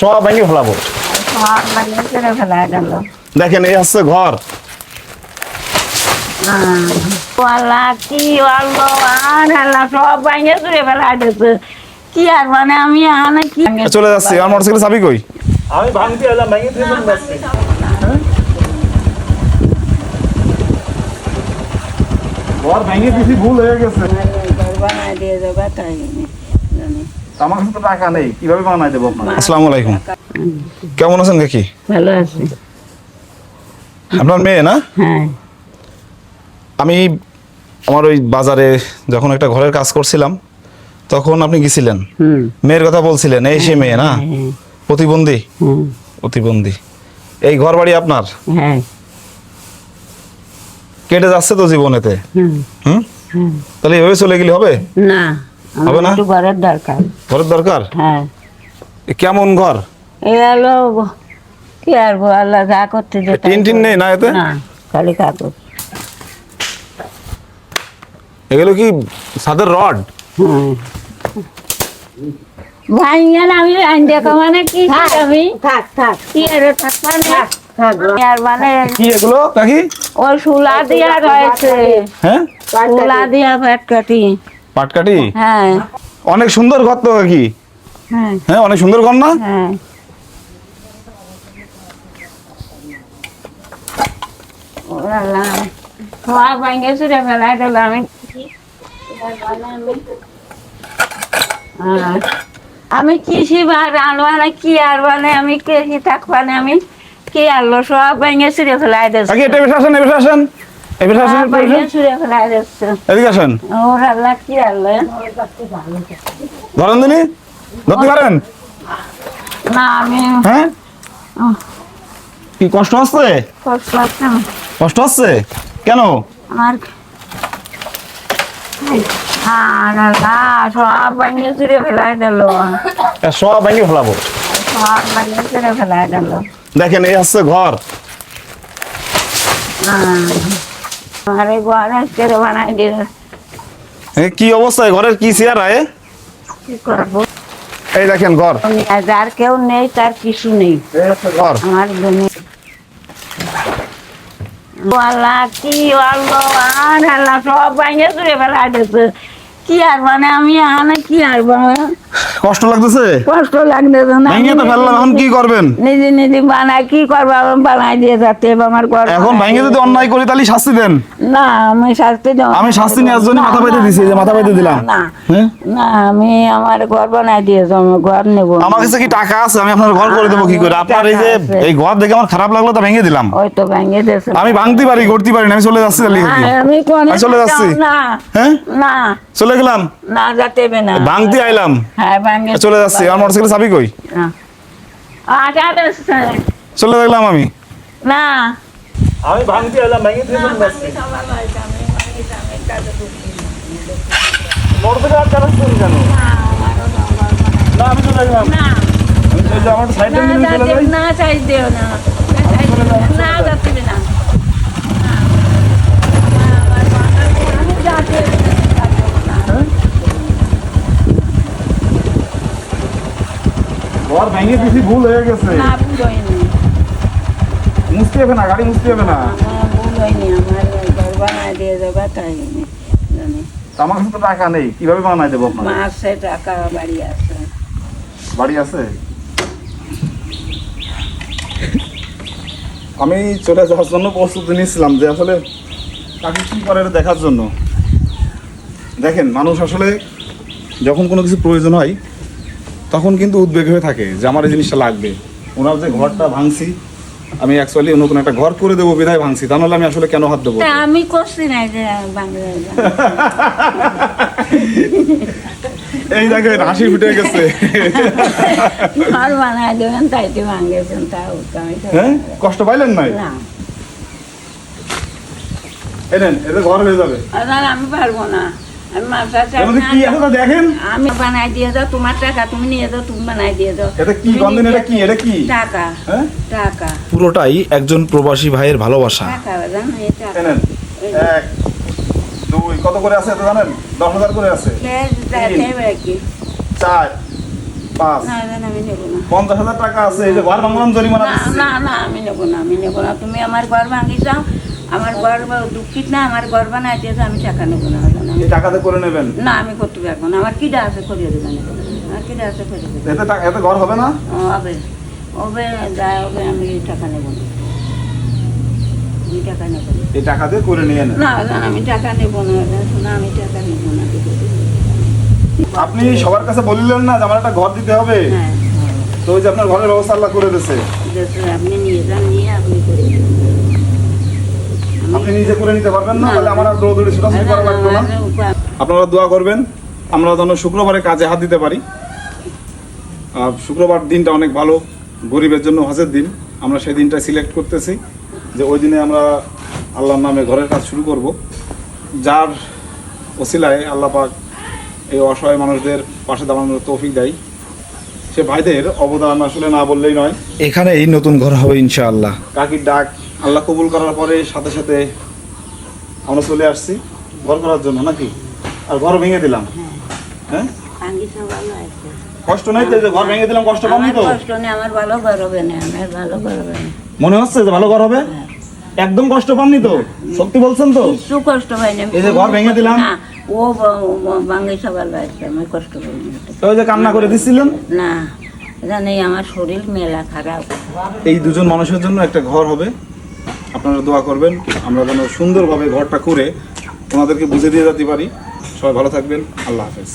সব ভেঙে ফেলাবো। দেখেন এই হচ্ছে ঘর। কি আল্লাহ আর সব ভাইয়া ফেলাই দিচ্ছে কি আর মানে আমি আনে কি চলে যাচ্ছি আমার মোটরসাইকেল চাবি কই? আমি ভাঙতে এলাম ভেঙে দিয়ে চলে যাচ্ছি ঘর ভেঙে দিছি ভুল হয়ে গেছে। বানাই দিয়ে যাবে তাই আমার কাছে তো টাকা নেই কীভাবে বানাই দেবো আসসালামু আলাইকুম। কেমন আছেন কাকি? ভালো আছি। আপনার মেয়ে না? হ্যাঁ। আমি আমার ওই বাজারে যখন একটা ঘরের কাজ করছিলাম তখন আপনি গেছিলেন। হুম। মেয়ের কথা বলছিলেন এই সে মেয়ে না? হ্যাঁ প্রতিবন্ধী? প্রতিবন্ধী। এই ঘর বাড়ি আপনার? হ্যাঁ। কেটে যাচ্ছে তো জীবনেতে? হুম। হুম? হুম। তাহলে এভাবে চলে গেলে হবে? না আমার হবে না? একটু ঘরের দরকার। ঘরের দরকার? হ্যাঁ। এ কেমন ঘর? এই হলো কি আর গো, আল্লাহ যা করতে যে তাই টিন টিন নেই না এতে? না খালি কাগজ। এগুলো কি ছাদের রড? হ্যাঁ ভাইয়া না আমি আইন দেখো মানে কি করি আমি থাক থাক। কি আর থাকবা না থাক। আর মানে কি এগুলো? কাকি? ওই শুলা দিয়া রয়েছে। হ্যাঁ? দিয়া পাটকাটি হ্যাঁ। অনেক সুন্দর ঘর তো কাকি। হ্যাঁ। হ্যাঁ অনেক সুন্দর ঘর না? হ্যাঁ। আমি আর কৃষি বা রানবানে কি আর মানে আমি কৃষি থাকবানে আমি কি আনলো সব ভেঙে চুরে ফেলাই দিচ্ছে কাকি এটা বেশি আসেন এ বেশি আসেন এ বেশি আসেন। সব ফেলাই এদিকে আসেন। ওর আল্লাহ কি ধরেন দিনি ধরতে পারেন? না আমি হ্যাঁ? কি কষ্ট হচ্ছে? কষ্ট হচ্ছে কেন? আমার সব ভেঙে ফেলাই দিল। সব ভেঙে ফেলাবো। সব ভেঙে ফেলাই দিল। দেখেন এই হচ্ছে ঘর। আরে ঘর আজকে বানাই দিল কি অবস্থায় ঘরের কি চেয়ার আয় কি করব? এই দেখেন ঘর। যার কেউ নেই তার কিছু নেই। ঘর। আমার আল্লাহ কি আল্লাহ আর আল্লাহ সব ভেঙে চুরে ফেলাই দিচ্ছে কি আর মানে আমি আনে কি আর বানাই? কষ্ট লাগতেছে? কষ্ট লাগতেছে না ভেঙে তো ফেললাম এখন কি করবেন? নিজে নিজে বানাই কি করব? আমি বানাই দিয়ে যাতে আমার ঘর এখন ভেঙে যদি অন্যায় করি তাহলে শাস্তি দেন? না আমি শাস্তি দেব আমি শাস্তি নেওয়ার জন্য মাথা পাইতে দিছি যে মাথা পাইতে দিলাম। না হ্যাঁ? না আমি আমার ঘর বানাই দিয়েছি আমি ঘর নেব। আমার কাছে কি টাকা আছে? আমি আপনার ঘর করে দেবো কি করে? আপনার এই যে এই ঘর দেখে আমার খারাপ লাগল তো ভেঙে দিলাম। ওই তো ভেঙে দিয়েছে। আমি ভাঙতে পারি করতে পারি না আমি চলে যাচ্ছি তাহলে আমি কোন চলে যাচ্ছি। না। হ্যাঁ? না। চলে গেলাম। না যাতে না। ভাঙতে আইলাম। হ্যাঁ। চলে যাচ্ছি আমার মোটরসাইকেল চাবি কই? না। আচ্ছা আচ্ছা, চলে গেলাম আমি। না। আমি ভাঙতে আইলাম ভেঙে না আমি চলে গেলাম না। না নিয়ে চলে যাতে যাই না চাই দিও না না যাতে হবে না ঘর ভেঙে দিছি ভুল হয়ে গেছে। না ভুল হয়নি। মুছতে হবে না গাড়ি মুছতে হবে না। আমার ভুল হয়নি আমার ঘর বানায় দিয়ে যাবে তাই আমার কাছে তো টাকা নেই কীভাবে বানাই দেবো আপনার টাকা বাড়ি আছে। বাড়ি আছে? আমি চলে যাওয়ার জন্য প্রস্তুতি নিয়েছিলাম যে আসলে তাকে কি করে দেখার জন্য। দেখেন মানুষ আসলে যখন কোনো কিছু প্রয়োজন হয় তখন কিন্তু উদ্বেগ হয়ে থাকে যে আমার এই জিনিসটা লাগবে। ওনার যে ঘরটা ভাঙছি আমি অ্যাকচুয়ালি নতুন একটা ঘর করে দেবো বিধায় ভাঙছি। তা নাহলে আমি আসলে কেন হাত দেবো? আমি করছি না এই দেখেন হাসি ফুটে গেছে। ঘর বানায় দেবেন তাইতে ভাঙেছেন তাও হ্যাঁ? কষ্ট পাইলেন নাই? না। এনেন এতে ঘর হয়ে যাবে। আমি পারব না। আমি দেখেন? বানাই দিয়ে যাও তোমার টাকা তুমি নিয়ে যাও তুমি বানাই দিয়ে যাও। এটা কি? তুমি গন্ধন এটা কি? এটা কি? টাকা। হ্যাঁ? টাকা। পুরোটাই একজন প্রবাসী ভাইয়ের ভালোবাসা। টাকা এক দুই কত করে আছে এটা জানেন? দশ হাজার করে আছে। চার পাঁচ। না না, আমি নেব না। পঞ্চাশ হাজার টাকা আছে এই যে ঘর ভাঙলাম জরিমানা না না না আমি নেব না আমি নেব না। তুমি আমার ঘর ভাঙিছাও আমার ঘর দুঃখিত না আমার ঘর বানাই দিয়েছে আমি টাকা নেব না না, এই টাকাতে করে নেবেন। না আমি করতে পারব না। আমার কিডা আছে করিয়ে দেবেন আমার কিডা আছে করিয়ে দেবেন। এতে টাকা- এতে ঘর হবে না? হবে। হবে যায় হবে আমি টাকা নেব আমি টাকা নেব এই টাকা দিয়ে করে নিয়ে নেন। না না আমি টাকা নেব না। আমি টাকা নেব না। আপনি সবার কাছে বললেন না যে আমার একটা ঘর দিতে হবে। হ্যাঁ তো ওই যে আপনার ঘরের ব্যবস্থা আল্লাহ করে দিয়েছে। দেখুন, আপনি নিয়ে যান নিয়ে আপনি করে। আপনি নিজে করে নিতে পারবেন না তাহলে আমার আর দৌড়দৌড়ি ছোটাছুটি করা লাগবে না। আপনারা দোয়া করবেন আমরা যেন শুক্রবারে কাজে হাত দিতে পারি। আর শুক্রবার দিনটা অনেক ভালো গরিবের জন্য হজের দিন। আমরা সেই দিনটা সিলেক্ট করতেছি যে ওই দিনে আমরা আল্লাহর নামে ঘরের কাজ শুরু করব। যার ওসিলায় আল্লাহ পাক এই অসহায় মানুষদের পাশে দাঁড়ানোর তৌফিক দেয়। সে ভাইদের অবদান আসলে না বললেই নয়। এখানে এই নতুন ঘর হবে ইনশাআল্লাহ। কাকির ডাক আল্লাহ কবুল করার পরে সাথে সাথে আমরা চলে আসছি। ঘর করার জন্য নাকি? আর ঘর ভেঙে দিলাম। হ্যাঁ। কষ্ট নাই তো ঘর ভেঙে দিলাম কষ্ট পাননি তো? কষ্ট নেই, আমার ভালো ঘর হবে না, আমার ভালো ঘর হবে মনে হচ্ছে যে ভালো ঘর হবে? একদম কষ্ট পাননি তো? সত্যি বলছেন তো? কিচ্ছু কষ্ট পাইনি। এই যে ঘর ভেঙে দিলাম। ও ব- ব- বাঙ্গিসা ভালো আছে, আমার কষ্ট পাইনি। তো ওই যে কান্না করে দিচ্ছিলেন না জানি আমার শরীর মেলা খারাপ। এই দুজন মানুষের জন্য একটা ঘর হবে। আপনারা দোয়া করবেন আমরা যেন সুন্দরভাবে ঘরটা করে ওনাদেরকে বুঝে দিয়ে যেতে পারি। সবাই ভালো থাকবেন। আল্লাহ হাফেজ।